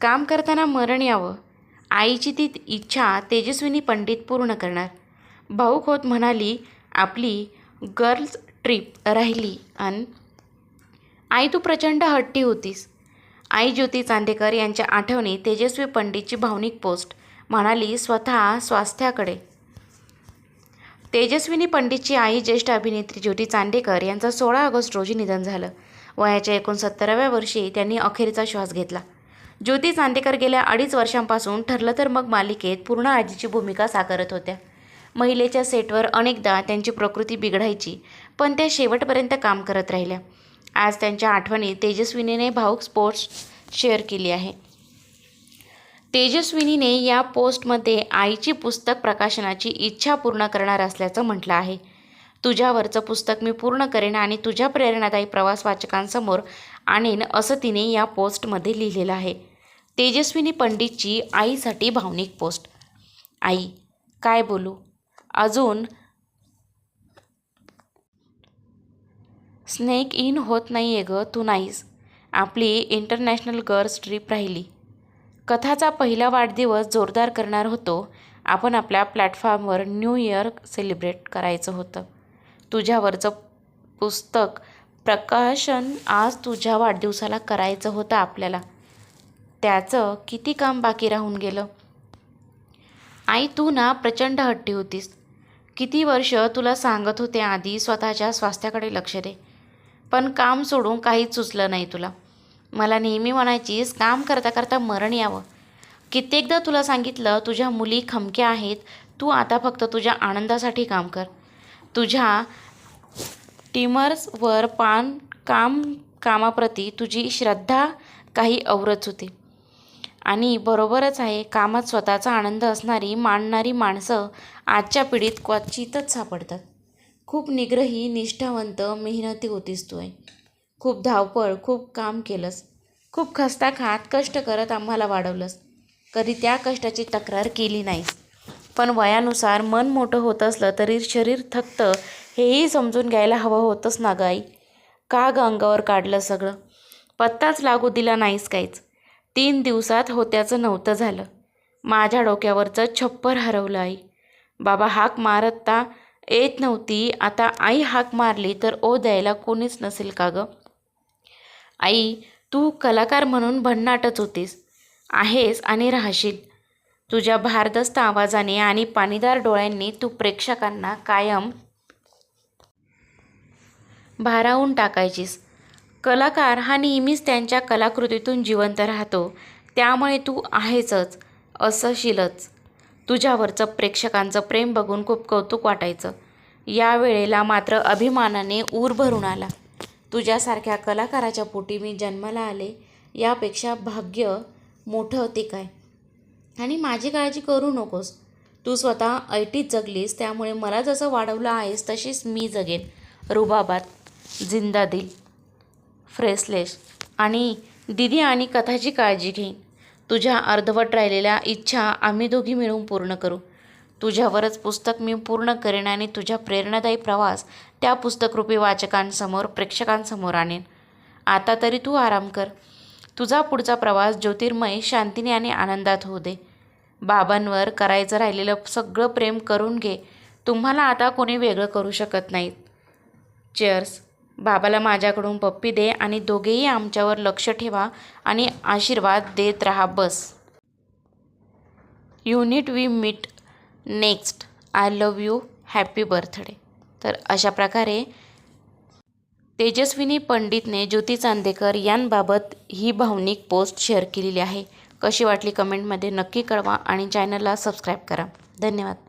काम करताना मरण यावं. आईची ती इच्छा तेजस्विनी पंडित पूर्ण करणार. भाऊक होत म्हणाली आपली गर्ल्स ट्रिप राहिली अन आई तू प्रचंड हट्टी होतीस. आई ज्योती चांदेकर यांच्या आठवणी तेजस्वी पंडितची भावनिक पोस्ट. म्हणाली स्वतः स्वास्थ्याकडे. तेजस्विनी पंडितची आई ज्येष्ठ अभिनेत्री ज्योती चांदेकर यांचं सोळा ऑगस्ट रोजी निधन झालं. वयाच्या एकोणसत्तराव्या वर्षी त्यांनी अखेरचा श्वास घेतला. ज्योती चांदेकर गेल्या अडीच वर्षांपासून ठरलं तर मग मालिकेत पूर्ण आजीची भूमिका साकारत होत्या. महिलेच्या सेटवर अनेकदा त्यांची प्रकृती बिघडायची पण त्या शेवटपर्यंत काम करत राहिल्या. आज त्यांच्या आठवणी तेजस्विनीने भाऊक स्पोर्ट्स शेअर केली आहे. तेजस्विनीने या पोस्टमध्ये आईची पुस्तक प्रकाशनाची इच्छा पूर्ण करणार असल्याचं म्हटलं आहे. तुझ्यावरचं पुस्तक मी पूर्ण करेन आणि तुझ्या प्रेरणादायी प्रवास वाचकांसमोर आणेन असं तिने या पोस्टमध्ये लिहिलेलं आहे. तेजस्विनी पंडितची आईसाठी भावनिक पोस्ट. आई काय बोलू? अजून स्नेक इन होत नाही आहे गं तू नाहीस. आपली इंटरनॅशनल गर्ल्स ट्रिप राहिली. कथाचा पहिला वाढदिवस जोरदार करणार होतो. आपण आपल्या प्लॅटफॉर्मवर न्यू इयर सेलिब्रेट करायचं होतं. तुझ्यावरचं पुस्तक प्रकाशन आज तुझ्या वाढदिवसाला करायचं होतं आपल्याला. त्याचं किती काम बाकी राहून गेलं? आई तू ना प्रचंड हट्टी होतीस. किती वर्ष तुला सांगत होते आधी स्वतःच्या स्वास्थ्याकडे लक्ष दे. पण काम सोडून काहीच सुचलं नाही तुला. मला नेहमी म्हणायचीस काम करता करता मरण यावं. कित्येकदा तुला सांगितलं तुझ्या मुली खमक्या आहेत तू आता फक्त तुझ्या आनंदासाठी काम कर. तुझ्या टीमर्सवर पान काम कामाप्रती तुझी श्रद्धा काही अवरच होते. आणि बरोबरच आहे कामात स्वतःचा आनंद असणारी मानणारी माणसं आजच्या पिढीत क्वचितच सापडतात. खूप निग्रही निष्ठावंत मेहनती होतीस तू आहे खूप धावपळ खूप काम केलंस. खूप खस्ता खात कष्ट करत आम्हाला वाढवलंस. कधी त्या कष्टाची तक्रार केली नाहीस. पण वयानुसार मन मोठं होत असलं तरी शरीर थकतं हेही समजून घ्यायला हवं होतंच ना गाई का ग अंगावर काढलं सगळं? पत्ताच लागू दिला नाहीस काहीच. तीन दिवसात होत्याचं नव्हतं झालं. माझ्या डोक्यावरचं छप्पर हरवलं आई. बाबा हाक मारता येत नव्हती. आता आई हाक मारली तर ओ द्यायला कोणीच नसेल का गं? आई तू कलाकार म्हणून भन्नाटच होतीस. आहेस आणि राहशील. तुझ्या भारदस्त आवाजाने आणि पाणीदार डोळ्यांनी तू प्रेक्षकांना कायम भारावून टाकायचीस. कलाकार हा नेहमीच त्यांच्या कलाकृतीतून जिवंत राहतो. त्यामुळे तू आहेचच असशीलच. तुझ्यावरचं प्रेक्षकांचं प्रेम बघून खूप कौतुक वाटायचं. या वेळेला मात्र अभिमानाने ऊर भरून आला. तुझ्यासारख्या कलाकाराच्या पोटी मी जन्माला आले यापेक्षा भाग्य मोठं होते काय? आणि माझी काळजी करू नकोस. तू स्वतः ऐटीत जगलीस त्यामुळे मला जसं वाढवलं आहेस तशीच मी जगेन. रुबाबात जिंदा दिल फ्रेसलेस आणि दिदी आणि कथाची काळजी घेईन तुझ्या अर्धवट राहिलेल्या इच्छा आम्ही दोघी मिळून पूर्ण करू. तुझ्यावरच पुस्तक मी पूर्ण करेन आणि तुझ्या प्रेरणादायी प्रवास त्या पुस्तकरूपी वाचकांसमोर प्रेक्षकांसमोर आणेन. आता तरी तू आराम कर. तुझा पुढचा प्रवास ज्योतिर्मय शांतीने आणि आनंदात होऊ दे. बाबांवर करायचं राहिलेलं सगळं प्रेम करून घे. तुम्हाला आता कोणी वेगळं करू शकत नाहीत. चेअर्स बाबाला माझ्याकडून पप्पी दे आणि दोघेही आमच्यावर लक्ष ठेवा आणि आशीर्वाद देत राहा बस. Until we meet next I love you happy birthday तर अशा प्रकारे तेजस्विनी पंडितने ज्योती चांदेकर यांबाबत ही भावनिक पोस्ट शेअर केलेली आहे. कशी वाटली कमेंटमध्ये नक्की कळवा आणि चॅनलला सबस्क्राईब करा. धन्यवाद.